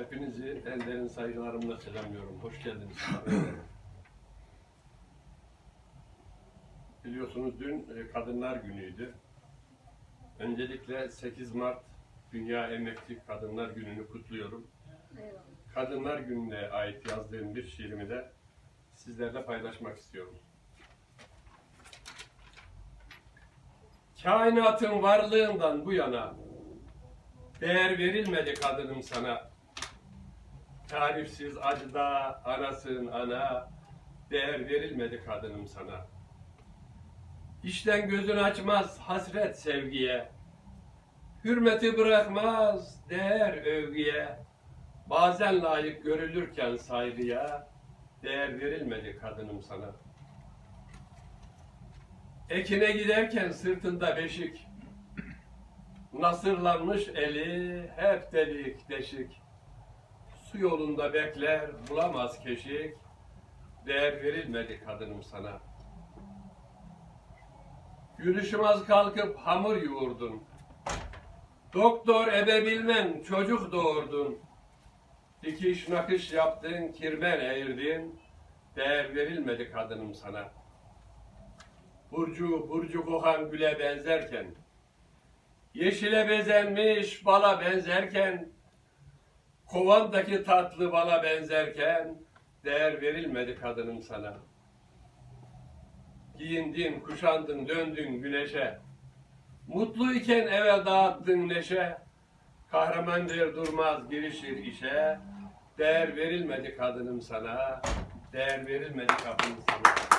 Hepinizi en derin saygılarımla selamlıyorum. Hoş geldiniz. Biliyorsunuz dün e, Kadınlar Günü'ydü. Öncelikle 8 Mart Dünya Emekçi Kadınlar Günü'nü kutluyorum. Eyvallah. Kadınlar Günü'ne ait yazdığım bir şiirimi de sizlerle paylaşmak istiyorum. Kainatın varlığından bu yana değer verilmedi kadınım sana. Tarifsiz acıda anasın ana, değer verilmedi kadınım sana. İşten gözün açmaz hasret sevgiye, hürmeti bırakmaz değer övgüye. Bazen layık görülürken saygıya, değer verilmedi kadınım sana. Ekine giderken sırtında beşik, nasırlanmış eli hep delik deşik. Su yolunda bekler bulamaz keşik, değer verilmedi kadınım sana. Gülüşüm az kalkıp hamur yoğurdun. Doktor ebe bilmem çocuk doğurdun. Dikiş nakış yaptın, kirben eğirdin. Değer verilmedi kadınım sana. Burcu, burcu kokan güle benzerken, Yeşile bezenmiş bala benzerken, Kovandaki tatlı bala benzerken, Değer verilmedi kadınım sana. Giyindin, kuşandın, döndün güneşe. Mutluyken eve dağıttın neşe. Kahraman der durmaz girişir işe. Değer verilmedi kadınım sana. Değer verilmedi kadınım sana.